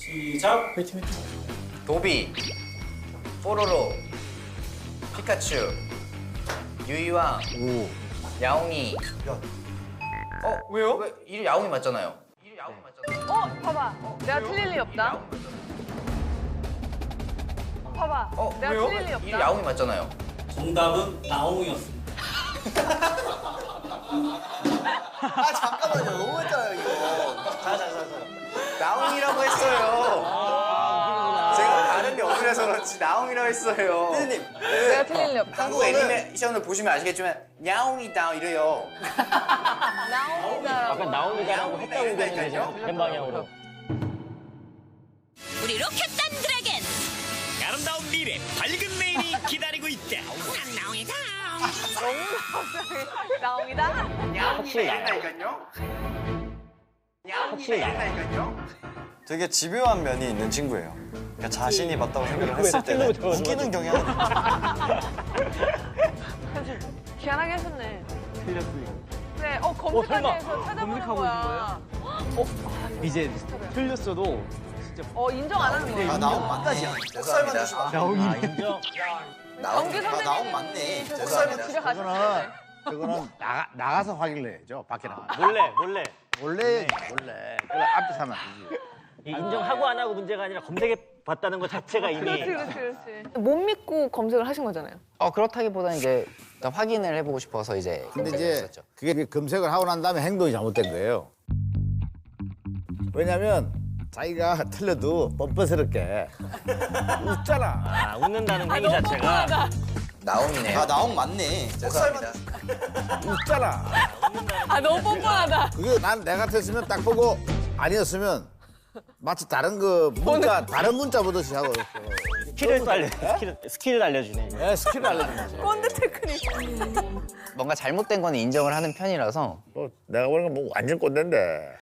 시작. 도비, 뽀로로, 피카츄, 유이왕, 야옹이. 어 왜요? 왜 이름 야옹이 맞잖아요. 이름 야옹이 맞잖아요. 어, 봐봐. 내가 틀릴 리 없다. 봐봐. 어 내가 왜요? 틀릴 리 없다. 이름 야옹이 맞잖아요. 정답은 나옹이었습니다. 아 잠깐만요 너무했잖아요 이거. 나옹이라고 했어요. 제가 발음이 어눌해서 그렇지 나옹이라고 했어요. 피디님 내가 틀릴 리 없다. 한국 애니메이션을 보시면 아시겠지만 야옹이다 이래요. 나옵니다. 약간 나옵니다라고 했다고 얘기했는데 된 방향으로. 우리 로켓단 드래곤 아름다운 미래 밝은 내일이 기다리고 있다. 난 나옹이다 나옵니다. 확실히 나요. 야옹이다니까요. 확실히. 되게 집요한 면이 있는 친구예요. 그러니까 자신이 맞다고 생각을 했을 왜 때는 우기는 경향은 희한하게 하셨네. 틀렸어요. 그래, 어, 검색하기 설마. 위해서 찾아보는 검색하고 거야. 이제 틀렸어도 어, 인정 안 하는 거야. 아 나온 맞네. 죄송합니다. 주시면 아, 인정. 정규 아, 나온 맞네. 저 죄송합니다. 가셨는데. 그거는 나가, 나가서 확인을 해야죠 밖에 나가 몰래 몰래. 원래 원래 그래 앞에 사면 안 되지 이 인정하고 안 하고 문제가 아니라 검색해 봤다는 것 자체가 이미 그렇지, 그렇지, 그렇지. 못 믿고 검색을 하신 거잖아요. 어 그렇다기보다는 이제 일단 확인을 해보고 싶어서 이제 근데 이제 했었죠. 그게 검색을 하고 난 다음에 행동이 잘못된 거예요 왜냐면 자기가 틀려도 뻔뻔스럽게 웃잖아 아, 웃는다는 행위 너무 자체가. 나옹이네요. 아 나온 맞네. 죄송합니다. 웃잖아. 아, 너무 뻔뻔하다. 그게 난 내가 같았으면 딱 보고 아니었으면 마치 다른 그 문자 다른 문자 보듯이 하고 스킬을 또 알려 스킬을, 스킬을 알려주네. 예, 스킬을 알려준 거지 꼰대 테크닉. 뭔가 잘못된 건 인정을 하는 편이라서. 뭐 내가 보는 건뭐 완전 꼰대인데